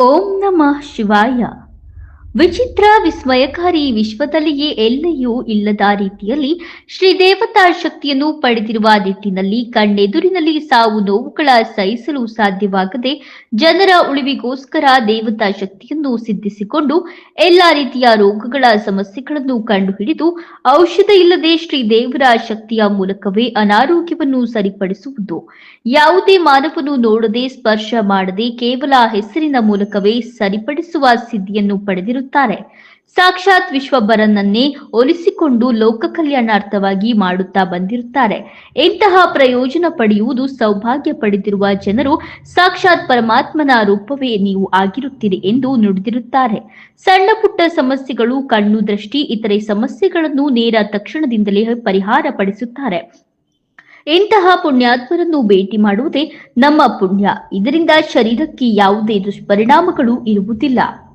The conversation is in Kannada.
ओम नमः शिवाय। ವಿಚಿತ್ರ ವಿಸ್ಮಯಕಾರಿ ವಿಶ್ವದಲ್ಲಿಯೇ ಎಲ್ಲೆಯೂ ಇಲ್ಲದ ರೀತಿಯಲ್ಲಿ ಶ್ರೀ ದೇವತಾ ಶಕ್ತಿಯನ್ನು ಪಡೆದಿರುವ ನಿಟ್ಟಿನಲ್ಲಿ ಕಣ್ಣೆದುರಿನಲ್ಲಿ ಸಾವು ನೋವುಗಳ ಸಹಿಸಲು ಸಾಧ್ಯವಾಗದೆ ಜನರ ಉಳಿವಿಗೋಸ್ಕರ ದೇವತಾ ಶಕ್ತಿಯನ್ನು ಸಿದ್ಧಿಸಿಕೊಂಡು ಎಲ್ಲ ರೀತಿಯ ರೋಗಗಳ ಸಮಸ್ಯೆಗಳನ್ನು ಕಂಡುಹಿಡಿದು ಔಷಧ ಇಲ್ಲದೆ ಶ್ರೀ ದೇವರ ಶಕ್ತಿಯ ಮೂಲಕವೇ ಅನಾರೋಗ್ಯವನ್ನು ಸರಿಪಡಿಸುವುದು. ಯಾವುದೇ ಮಾನವನು ನೋಡದೆ ಸ್ಪರ್ಶ ಮಾಡದೆ ಕೇವಲ ಹೆಸರಿನ ಮೂಲಕವೇ ಸರಿಪಡಿಸುವ ಸಿದ್ಧಿಯನ್ನು ಪಡೆದಿರುತ್ತಾರೆ ಸಾಕ್ಷಾತ್ ವಿಶ್ವಭರನನ್ನೇ ಒಲಿಸಿಕೊಂಡು ಲೋಕ ಕಲ್ಯಾಣಾರ್ಥವಾಗಿ ಮಾಡುತ್ತಾ ಬಂದಿರುತ್ತಾರೆ. ಇಂತಹ ಪ್ರಯೋಜನ ಪಡೆಯುವುದು ಸೌಭಾಗ್ಯ ಪಡೆದಿರುವ ಜನರು ಸಾಕ್ಷಾತ್ ಪರಮಾತ್ಮನ ರೂಪವೇ ನೀವು ಆಗಿರುತ್ತೀರಿ ಎಂದು ನುಡಿದಿರುತ್ತಾರೆ. ಸಣ್ಣ ಪುಟ್ಟ ಸಮಸ್ಯೆಗಳು, ಕಣ್ಣು ದೃಷ್ಟಿ, ಇತರೆ ಸಮಸ್ಯೆಗಳನ್ನು ನೇರ ತಕ್ಷಣದಿಂದಲೇ ಪರಿಹಾರ ಪಡಿಸುತ್ತಾರೆ. ಇಂತಹ ಪುಣ್ಯಾತ್ಮರನ್ನು ಭೇಟಿ ಮಾಡುವುದೇ ನಮ್ಮ ಪುಣ್ಯ. ಇದರಿಂದ ಶರೀರಕ್ಕೆ ಯಾವುದೇ ದುಷ್ಪರಿಣಾಮಗಳು ಇರುವುದಿಲ್ಲ.